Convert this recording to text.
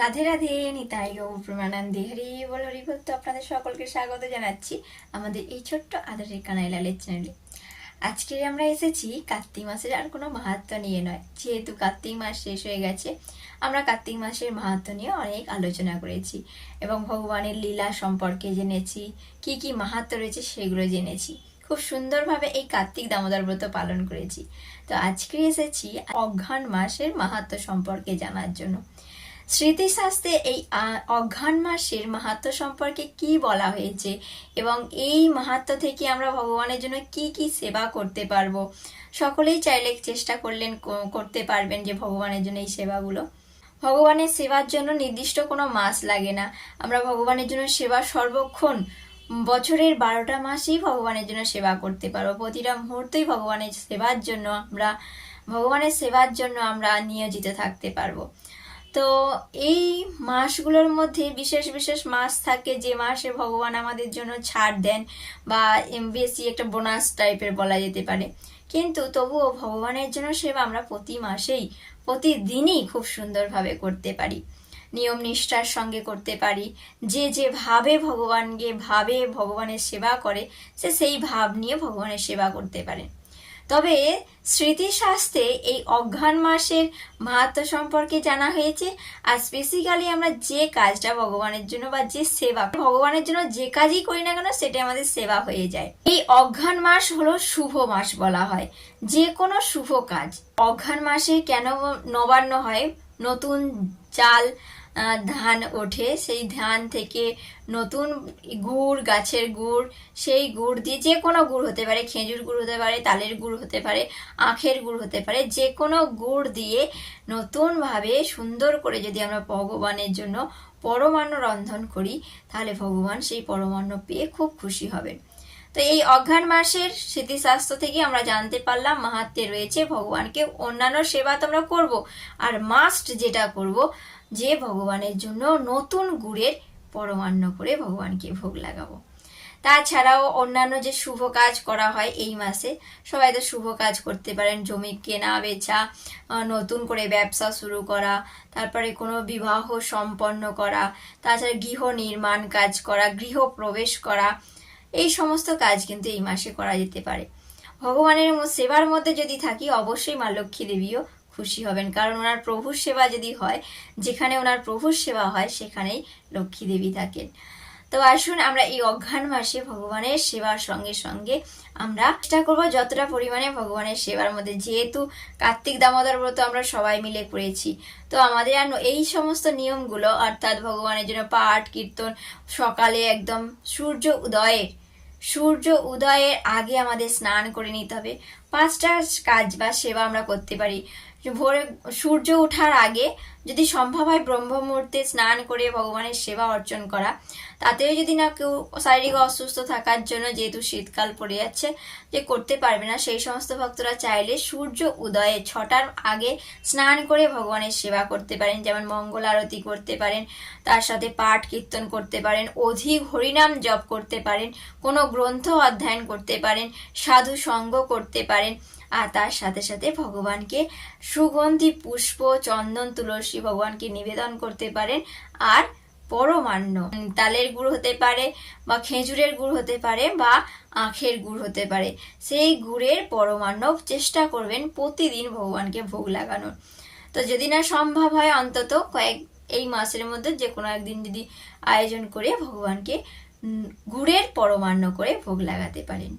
রাধে রাধে, নিতাই গৌ প্রমানন্দে হরি বল হরি বল, তো আপনাদের সকলকে স্বাগত জানাচ্ছি আমাদের এই ছোট্ট আদরের কানাই লালের চ্যানেলে আজকে আমরা এসেছি কার্তিক মাসের আর কোনো মাহাত্ম নিয়ে নয়। যেহেতু কার্তিক মাস শেষ হয়ে গেছে, আমরা কার্তিক মাসের মাহাত্ম নিয়ে অনেক আলোচনা করেছি এবং ভগবানের লীলা সম্পর্কে জেনেছি, কি কি মাহাত্ম রয়েছে সেগুলো জেনেছি। খুব সুন্দরভাবে এই কার্তিক দামোদর ব্রত পালন করেছি। তো আজকে এসেছি অঘ্রাণ মাসের মাহাত্ম সম্পর্কে জানার জন্য। স্মৃতিশাস্ত্রে এই অঘ্রাণ মাসের মাহাত্ম সম্পর্কে কি বলা হয়েছে? এবং এই মাহাত্ম থেকে আমরা ভগবানের জন্য কি কি সেবা করতে পারব? সকলেই চাইলে চেষ্টা করলেন করতে পারবেন যে ভগবানের জন্য এই সেবাগুলো। ভগবানের সেবার জন্য নির্দিষ্ট কোনো মাস লাগে না। আমরা ভগবানের জন্য সেবা সর্বক্ষণ, বছরের বারোটা মাসেই ভগবানের জন্য সেবা করতে পারব। প্রতিটা মুহূর্তেই ভগবানের সেবার জন্য আমরা, ভগবানের সেবার জন্য আমরা নিয়োজিত থাকতে পারব। তো এই মাসগুলোর মধ্যে বিশেষ বিশেষ মাস থাকে যে মাসে ভগবান আমাদের জন্য ছাড় দেন বা এম বেশি একটা বোনাস টাইপের বলা যেতে পারে। কিন্তু তবুও ভগবানের জন্য সেবা আমরা প্রতি মাসেই, প্রতিদিনই খুব সুন্দরভাবে করতে পারি। নিয়ম নিষ্ঠার সঙ্গে করতে পারি। যে যে ভাবে ভগবানকে, ভাবে ভগবানের সেবা করে, সে সেই ভাব নিয়ে ভগবানের সেবা করতে পারে। তবে স্মৃতিশাস্ত্রে এই অঘ্রাণ মাসের মাহাত্ম সম্পর্কে জানা হয়েছে, আর স্পেসিক্যালি আমরা যে কাজটা ভগবানের জন্য বা যে সেবা ভগবানের জন্য যে কাজই করি না কেন সেটা আমাদের সেবা হয়ে যায়। এই অঘ্রাণ মাস হলো শুভ মাস বলা হয়, যে কোনো শুভ কাজ। অঘ্রাণ মাসে কেন নবান্ন হয়? নতুন চাল ধান ওঠে। সেই ধান থেকে নতুন গুড়, গাছের গুড়, সেই গুড় দিয়ে যে কোনো গুড় হতে পারে, খেজুর গুড় হতে পারে, তালের গুড় হতে পারে, আখের গুড় হতে পারে, যে কোনো গুড় দিয়ে নতুনভাবে সুন্দর করে যদি আমরা ভগবানের জন্য পরমান্ন রন্ধন করি, তাহলে ভগবান সেই পরমান্ন পেয়ে খুব খুশি হবেন। তো এই অঘ্রাণ মাসের স্মৃতিশাস্ত্র থেকে আমরা জানতে পারলাম মাহাত্মে রয়েছে ভগবানকে অন্যান্য সেবা তো আমরা করব। আর মাস্ট যেটা করব, যে ভগবানের জন্য নতুন গুড়ের পরমান্ন করে ভগবানকে ভোগ লাগাবো। তাছাড়াও অন্যান্য যে শুভ কাজ করা হয় এই মাসে, সবাই তো শুভ কাজ করতে পারেন, জমি কেনা, বেচা নতুন করে ব্যবসা শুরু করা, তারপরে কোনো বিবাহ সম্পন্ন করা, তাছাড়া গৃহ নির্মাণ কাজ করা, গৃহ প্রবেশ করা এই সমস্ত কাজ কিন্তু এই মাসে করা যেতে পারে। ভগবানের সেবার মধ্যে যদি থাকি, অবশ্যই মা লক্ষ্মী দেবীও খুশি হবেন, কারণ ওনার প্রভুর সেবা যদি হয়, যেখানে ওনার প্রভুর সেবা হয়, সেখানেই লক্ষ্মী দেবী থাকেন। তো আসুন আমরা এই অঘ্রাণ মাসে ভগবানের সেবার সঙ্গে সঙ্গে আমরা চেষ্টা করব যতটা পরিমাণে ভগবানের সেবার মধ্যে। যেহেতু কার্তিক দামোদর ব্রত আমরা সবাই মিলে করেছি, তো আমাদের আর এই সমস্ত নিয়মগুলো, অর্থাৎ ভগবানের জন্য পাঠ, কীর্তন, সকালে একদম সূর্য উদয়ের সূর্য উদয়ের আগে আমাদের স্নান করে নিতে হবে। পাঁচটা কাজ বা সেবা আমরা করতে পারি। ভোরে, সূর্য ওঠার আগে যদি সম্ভব হয় ব্রহ্ম মুহূর্তে স্নান করে ভগবানের সেবা অর্জন করা। তাতেও যদি না কেউ শারীরিক অসুস্থ থাকার জন্য যেহেতু শীতকাল পড়ে যাচ্ছে, যে করতে পারবে না, সেই সমস্ত ভক্তরা চাইলে সূর্য উদয়ে ছটার আগে স্নান করে ভগবানের সেবা করতে পারেন, যেমন মঙ্গল আরতি করতে পারেন, তার সাথে পাঠ কীর্তন করতে পারেন, অধিক হরিনাম জপ করতে পারেন, কোনো গ্রন্থ অধ্যয়ন করতে পারেন, সাধু সঙ্গ করতে পারেন, আর তার সাথে সাথে ভগবানকে সুগন্ধি, পুষ্প, চন্দন, তুলসী ভগবানকে নিবেদন করতে পারেন, আর পরমান্ন। তালের গুড় হতে পারে বা খেজুরের গুড় হতে পারে বা আখের গুড় হতে পারে। সেই গুড়ের পরমান্ন চেষ্টা করবেন প্রতিদিন ভগবানকে ভোগ লাগানোর। তো যদি না সম্ভব হয় অন্তত কয়েক, এই মাসের মধ্যে যে কোনো একদিন যদি আয়োজন করে ভগবানকে গুড়ের পরমান্ন করে ভোগ লাগাতে পারেন।